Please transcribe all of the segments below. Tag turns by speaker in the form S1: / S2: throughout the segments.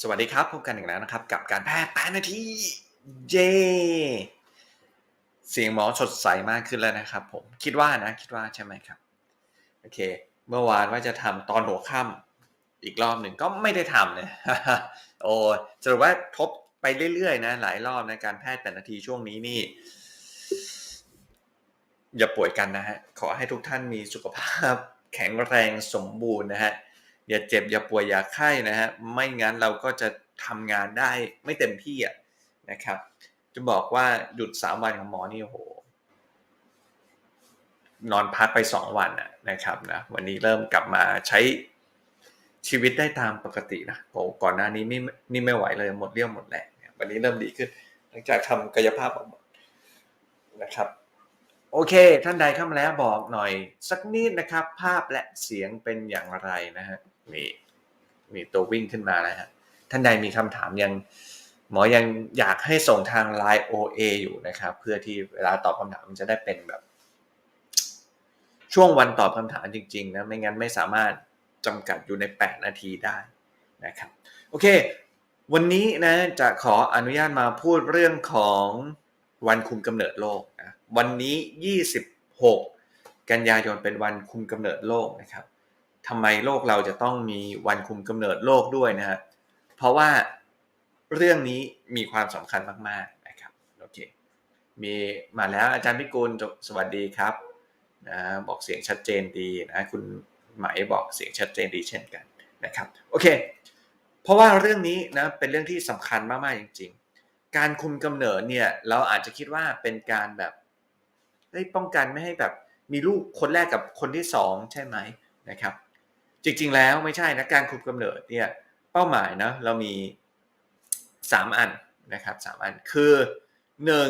S1: สวัสดีครับพบกันอีกแล้วนะครับ กับการแพทย์แปดนาทีเย้เสียงหมอสดใสมากขึ้นแล้วนะครับ ผมคิดว่านะ คิดว่าใช่ไหมครับโอเค เมื่อวานว่าจะทำตอนหัวค่ำอีกรอบหนึ่งก็ไม่ได้ทำนะโอ้สรุปว่าทบไปเรื่อยๆนะหลายรอบนะการแพทย์แปดนาทีช่วงนี้นี่ อย่าป่วยกันนะฮะขอให้ทุกท่านมีสุขภาพแข็งแรงสมบูรณ์นะฮะ อย่าเจ็บอย่าป่วยอย่าไข้นะฮะไม่งั้นเราก็จะทำงานได้ไม่เต็มที่อะนะครับ จะบอกว่าหยุดสามวันของหมอนี่โอ้โหนอนพักไปสองวันอะนะครับนะวันนี้เริ่มกลับมาใช้ชีวิตได้ตามปกตินะโอ้ก่อนหน้านี้นี่นี่ไม่ไหวเลยหมดเรี่ยวหมดแรงวันนี้เริ่มดีขึ้น หลังจากทำกายภาพบำบัดนะครับ โอเค ท่านใดเข้ามาแล้วบอกหน่อย สักนิดนะครับ ภาพและเสียงเป็นอย่างไรนะฮะ นี่มีตัววิ่งขึ้นมาแล้วฮะท่านใดมีคำถามยังหมอยังอยากให้ส่งทาง Line OA อยู่นะครับ เพื่อที่เวลาตอบคำถามมันจะได้เป็นแบบ ช่วงวันตอบคำถามจริง ๆ นะไม่งั้นไม่สามารถจำกัดอยู่ใน 8 นาทีได้นะครับ โอเค วันนี้นะจะขออนุญาตมาพูดเรื่องของวันคุมกำเนิดโลกนะวันนี้ 26 กันยายนเป็นวันคุมกำเนิดโลกนะครับ ทำไมโลกเราจะต้องมีวันคุมกำเนิดโลกด้วยนะฮะเพราะว่าเรื่องนี้มีความสำคัญมากๆนะครับโอเคมีมาแล้วอาจารย์พิกุลสวัสดีครับนะบอกเสียงชัดเจนดีนะคุณหมายบอกเสียงชัดเจนดีเช่นกันนะครับโอเค เพราะว่าเรื่องนี้นะเป็นเรื่องที่สำคัญมากๆจริง ๆ การคุมกำเนิดเนี่ยเราอาจจะคิดว่าเป็นการแบบเฮ้ป้องกันไม่ให้แบบมีลูกคนแรกกับคนที่สองใช่ไหมนะครับ จริงๆ แล้วไม่ใช่นะการคุมกำเนิดเนี่ยเป้าหมายนะเรามี 3 อันนะครับสามอันคือหนึ่ง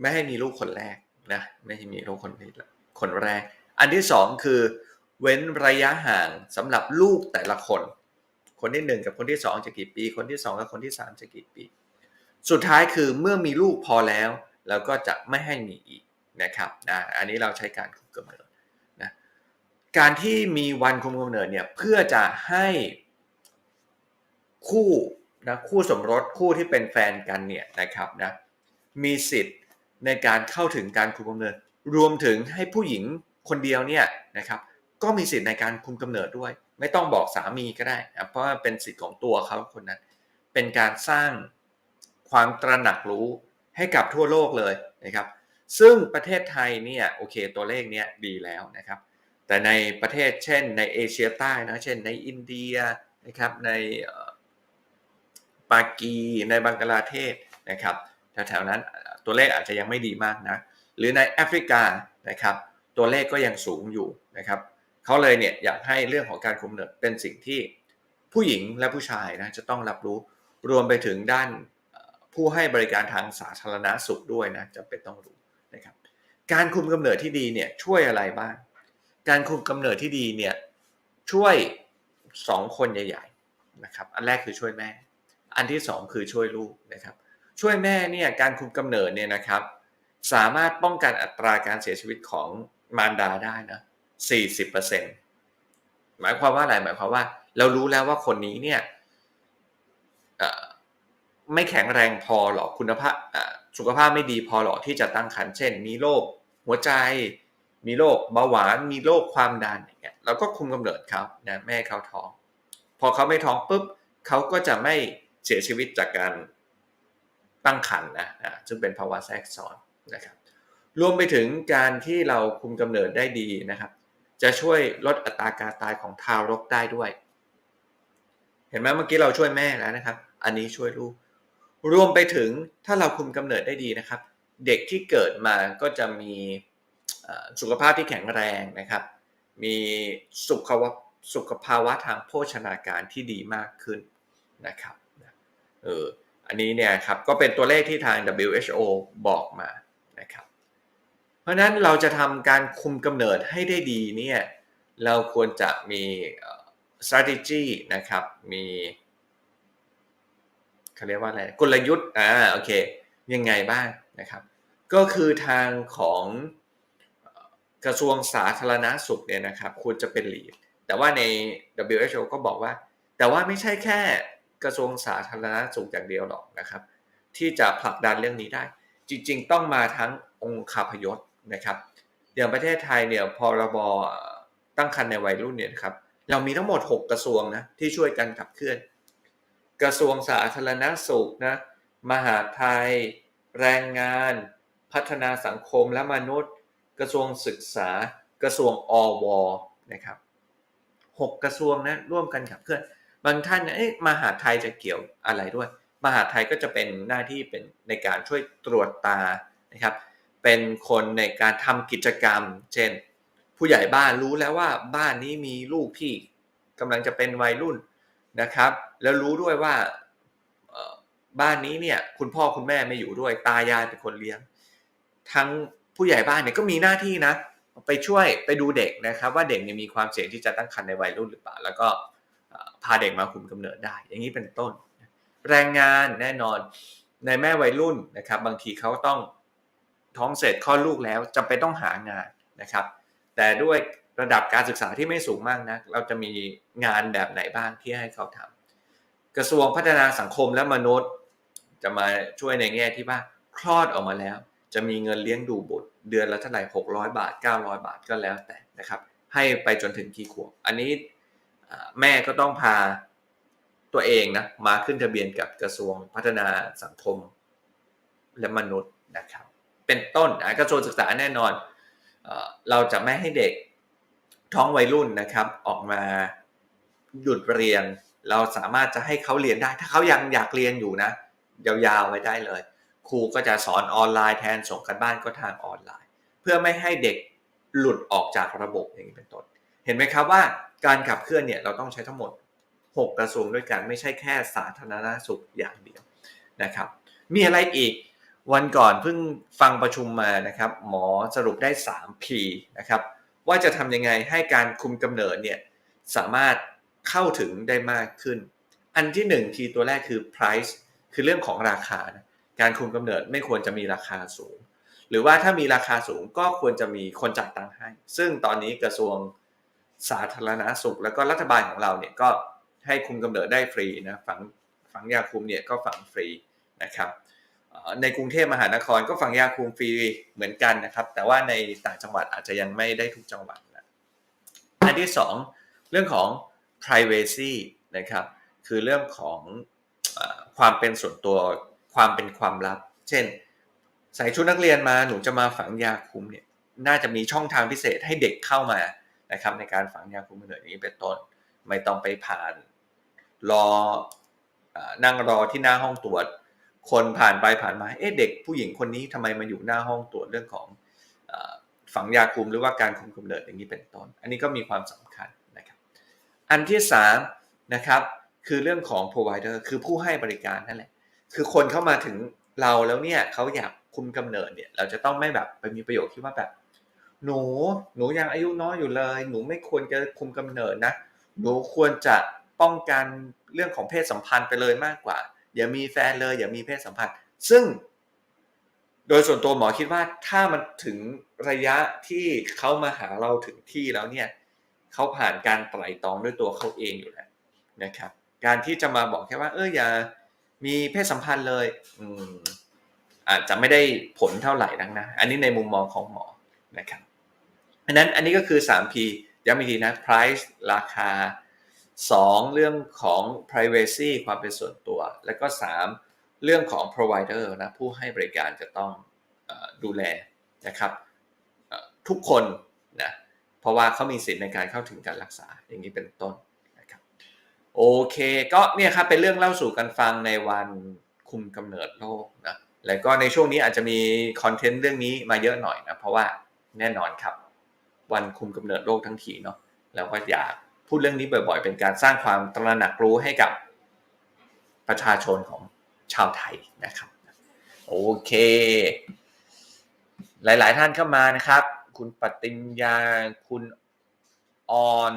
S1: ไม่ให้มีลูกคนแรกนะไม่ให้มีลูกคนคนแรก อันที่สองคือ เว้นระยะห่างสำหรับลูกแต่ละคน คนที่หนึ่งกับคนที่สองจะกี่ปี คนที่สองกับคนที่สามจะกี่ปี สุดท้ายคือเมื่อมีลูกพอแล้วเราก็จะไม่ให้มีอีกนะครับนะอันนี้เราใช้การคุมกำเนิด การที่มีวันคุมกำเนิดเนี่ยเพื่อจะให้คู่นะคู่สมรสคู่ที่เป็นแฟนกันเนี่ยนะครับนะมีสิทธิ์ในการเข้าถึงการคุมกำเนิด รวมถึงให้ผู้หญิงคนเดียวเนี่ยนะครับก็มีสิทธิ์ในการคุมกำเนิดด้วย ไม่ต้องบอกสามีก็ได้นะเพราะว่าเป็นสิทธิ์ของตัวเขาคนนั้น เป็นการสร้างความตระหนักรู้ให้กับทั่วโลกเลยนะครับ ซึ่งประเทศไทยเนี่ยโอเคตัวเลขเนี้ยดีแล้วนะครับ แต่ในประเทศเช่นในเอเชียใต้นะเช่นในอินเดียนะครับในปากีในบังกลาเทศนะครับแถวๆนั้นตัวเลขอาจจะยังไม่ดีมากนะหรือในแอฟริกานะครับตัวเลขก็ยังสูงอยู่นะครับเขาเลยเนี่ยอยากให้เรื่องของการคุมกำเนิดเป็นสิ่งที่ผู้หญิงและผู้ชายนะจะต้องรับรู้รวมไปถึงด้านผู้ให้บริการทางสาธารณาสุขด้วยนะจะเป็นต้องรู้นะครับการคุมกำเนิดที่ดีเนี่ยช่วยอะไรบ้าง การคุมกำเนิดที่ดีเนี่ยช่วยสองคนใหญ่ๆนะครับ อันแรกคือช่วยแม่ อันที่สองคือช่วยลูกนะครับ ช่วยแม่เนี่ยการคุมกำเนิดเนี่ยนะครับ สามารถป้องกันอัตราการเสียชีวิตของมารดาได้นะ40%หมายความว่าอะไรหมายความว่า เรารู้แล้วว่าคนนี้เนี่ยไม่แข็งแรงพอหรอกคุณภาพสุขภาพไม่ดีพอหรอกที่จะตั้งครรภ์เช่น มีโรคหัวใจ มีโรคเบาหวานมีโรคความดันอย่างเงี้ยเราก็คุมกำเนิดเขานะแม่เขาท้อง พอเขาไม่ท้องปุ๊บเขาก็จะไม่เสียชีวิตจากการตั้งครรภ์นะนะซึ่งเป็นภาวะแทรกซ้อนนะครับ รวมไปถึงการที่เราคุมกำเนิดได้ดีนะครับ จะช่วยลดอัตราการตายของทารกได้ด้วย เห็นไหมเมื่อกี้เราช่วยแม่แล้วนะครับ อันนี้ช่วยลูกรวมไปถึงถ้าเราคุมกำเนิดได้ดีนะครับ เด็กที่เกิดมาก็จะมี สุขภาพที่แข็งแรงนะครับ มีสุขภาวะสุขภาวะทางโภชนาการที่ดีมากขึ้นนะครับเอออันนี้เนี่ยครับก็เป็นตัวเลขที่ทาง WHO บอกมานะครับ เพราะนั้นเราจะทำการคุมกำเนิดให้ได้ดีเนี่ยเราควรจะมี strategy นะครับ มีเขาเรียกว่าอะไร กลยุทธ์ อ่า โอเค ยังไงบ้างนะครับ ก็คือทางของ กระทรวงสาธารณาสุขเนี่ยนะครับควรจะเป็นหลีดแต่ว่าใน WHO ก็บอกว่า แต่ว่าไม่ใช่แค่กระทรวงสาธารณสุขอย่างเดียวหรอกนะครับ ที่จะผลักดันเรื่องนี้ได้ จริง ๆ ต้องมาทั้งองค์คาพยพนะครับอย่างประเทศไทยเนี่ยพรบตั้งครรภ์ในวัยรุ่นเนี่ยครับเรามีทั้งหมด 6 กระทรวงนะที่ช่วยกันขับเคลื่อน กระทรวงสาธารณสุขนะมหาไทย แรงงาน พัฒนาสังคมและมนุษย์ กระทรวงศึกษากระทรวงอวนะครับหกกระทรวงนะร่วมกันขับเคลื่อนบางท่านเอ๊ะมหาไทยจะเกี่ยวอะไรด้วย มหาไทยก็จะเป็นหน้าที่เป็นในการช่วยตรวจตานะครับ เป็นคนในการทำกิจกรรม เช่น ผู้ใหญ่บ้านรู้แล้วว่าบ้านนี้มีลูกที่กำลังจะเป็นวัยรุ่นนะครับ แล้วรู้ด้วยว่าบ้านนี้เนี่ยคุณพ่อคุณแม่ไม่อยู่ด้วยตายายเป็นคนเลี้ยง ทั้ง ผู้ใหญ่บ้านเนี่ยก็มีหน้าที่นะ ไปช่วยไปดูเด็กนะครับ ว่าเด็กเนี่ยมีความเสี่ยงที่จะตั้งครรภ์ในวัยรุ่นหรือเปล่า แล้วก็พาเด็กมาคุมกำเนิดได้ อย่างนี้เป็นต้น แรงงานแน่นอนในแม่วัยรุ่นนะครับ บางทีเขาต้องท้องเสร็จคลอดลูกแล้วจำเป็นต้องหางานนะครับ แต่ด้วยระดับการศึกษาที่ไม่สูงมากนะเราจะมีงานแบบไหนบ้างที่ให้เขาทำกระทรวงพัฒนาสังคมและมนุษย์ จะมาช่วยในแง่ที่ว่าคลอดออกมาแล้ว จะมีเงินเลี้ยงดูบุตร เดือนละเท่าไหร่600 บาท 900 บาทก็แล้วแต่นะครับ ให้ไปจนถึงกี่ขวบอันนี้แม่ก็ต้องพาตัวเองนะมาขึ้นทะเบียนกับกระทรวงพัฒนาสังคมและมนุษย์นะครับ เป็นต้นกระทรวงศึกษาแน่นอนเราจะไม่ให้เด็กท้องวัยรุ่นนะครับ ออกมาหยุดเรียน เราสามารถจะให้เขาเรียนได้ ถ้าเขายังอยากเรียนอยู่นะยาวๆไว้ได้เลย ครูก็จะสอนออนไลน์แทนส่งกันบ้านก็ทางออนไลน์ เพื่อไม่ให้เด็กหลุดออกจากระบบอย่างนี้เป็นต้น เห็นไหมครับว่าการขับเคลื่อนเนี่ยเราต้องใช้ทั้งหมด 6 กระทรวงด้วยกันไม่ใช่แค่สาธารณสุขอย่างเดียวนะครับ มีอะไรอีกวันก่อนเพิ่งฟังประชุมมานะครับ หมอสรุปได้ 3P นะครับว่าจะทำยังไงให้การคุมกำเนิดเนี่ยสามารถเข้าถึงได้มากขึ้น อันที่1ทีตัวแรกคือ price คือเรื่องของราคานะ การคุมกำเนิดไม่ควรจะมีราคาสูง หรือว่าถ้ามีราคาสูงก็ควรจะมีคนจ่ายตังค์ให้ ซึ่งตอนนี้กระทรวงสาธารณสุข แล้วก็รัฐบาลของเราเนี่ยก็ให้คุมกำเนิดได้ฟรีนะฝังฝังยาคุมเนี่ยก็ฝังฟรีนะครับในกรุงเทพมหานครก็ฝังยาคุมฟรีเหมือนกันนะครับ แต่ว่าในต่างจังหวัดอาจจะยังไม่ได้ทุกจังหวัดนะอันที่สองเรื่องของ privacy นะครับคือเรื่องของอความเป็นส่วนตัว ความเป็นความลับ เช่น ใส่ชุดนักเรียนมาหนูจะมาฝังยาคุมเนี่ยน่าจะมีช่องทางพิเศษให้เด็กเข้ามานะครับในการฝังยาคุมกำเนิดอย่างนี้เป็นต้นไม่ต้องไปผ่านรออนั่งรอที่หน้าห้องตรวจ คนผ่านไปผ่านมาเอ๊ะเด็กผู้หญิงคนนี้ทำไมมาอยู่หน้าห้องตรวจเรื่องของฝังยาคุมหรือว่าการคุมกำเนิดอย่างนี้เป็นต้น อันนี้ก็มีความสำคัญนะครับ อันที่สามนะครับคือเรื่องของ provider คือผู้ให้บริการนั่นแหละ คือคนเข้ามาถึงเราแล้วเนี่ยเขาอยากคุมกำเนิดเนี่ย เราจะต้องไม่แบบไปมีประโยชน์ที่ว่าแบบ หนูหนูยังอายุน้อยอยู่เลย หนูไม่ควรจะคุมกำเนิดนะหนูควรจะป้องกันเรื่องของเพศสัมพันธ์ไปเลยมากกว่า อย่ามีแฟนเลย อย่ามีเพศสัมพันธ์ ซึ่ง โดยส่วนตัวหมอคิดว่าถ้ามันถึงระยะที่เขามาหาเราถึงที่แล้วเนี่ยเขาผ่านการไตร่ตรองด้วยตัวเขาเองอยู่แล้วนะครับ การที่จะมาบอกแค่ว่า เอออย่า มีเพศสัมพันธ์เลย อืมอาจจะไม่ได้ผลเท่าไหร่นักนะ อันนี้ในมุมมองของหมอนะครับอันนั้นอันนี้ก็คือ 3P ย้ำอีกทีนะ price ราคา 2 เรื่องของ privacy ความเป็นส่วนตัว แล้วก็ 3 เรื่องของ provider นะผู้ให้บริการจะต้องเออดูแลนะครับเอ่อทุกคนนะเพราะว่าเขามีสิทธิ์ในการเข้าถึงการรักษาอย่างนี้เป็นต้นนะครับ โอเค ก็เนี่ยครับเป็นเรื่องเล่าสู่กันฟังในวันคุมกำเนิดโลกนะแล้วก็ในช่วงนี้อาจจะมีคอนเทนต์เรื่องนี้มาเยอะหน่อยนะเพราะว่าแน่นอนครับ วันคุมกำเนิดโลกทั้งทีเนาะแล้วก็อยากพูดเรื่องนี้บ่อยๆ เป็นการสร้างความตระหนักรู้ให้กับประชาชนของชาวไทยนะครับโอเค หลายๆท่านเข้ามานะครับ คุณปติญญาคุณออน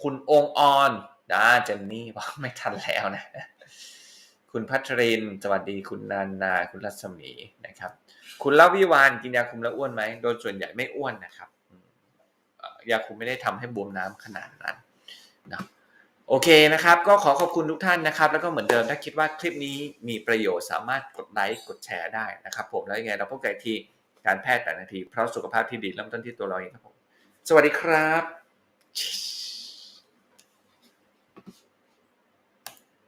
S1: คุณองค์ออน นะเจนนี่บอกไม่ทันแล้วนะ คุณพัชริน สวัสดีคุณนานา คุณรัศมีนะครับ คุณเลาวิวานกินยาคุมแล้วอ้วนไหม โดยส่วนใหญ่ไม่อ้วนนะครับ ยาคุมไม่ได้ทำให้บวมน้ำขนาดนั้นนะโอเคนะครับ ก็ขอขอบคุณทุกท่านนะครับ แล้วก็เหมือนเดิมถ้าคิดว่าคลิปนี้มีประโยชน์สามารถกดไลค์กดแชร์ได้นะครับ ผมแล้วยังไงเราพบกันที่การแพทย์แต่นาที เพราะสุขภาพที่ดีเริ่มต้นที่ตัวเราเองครับผม สวัสดีครับ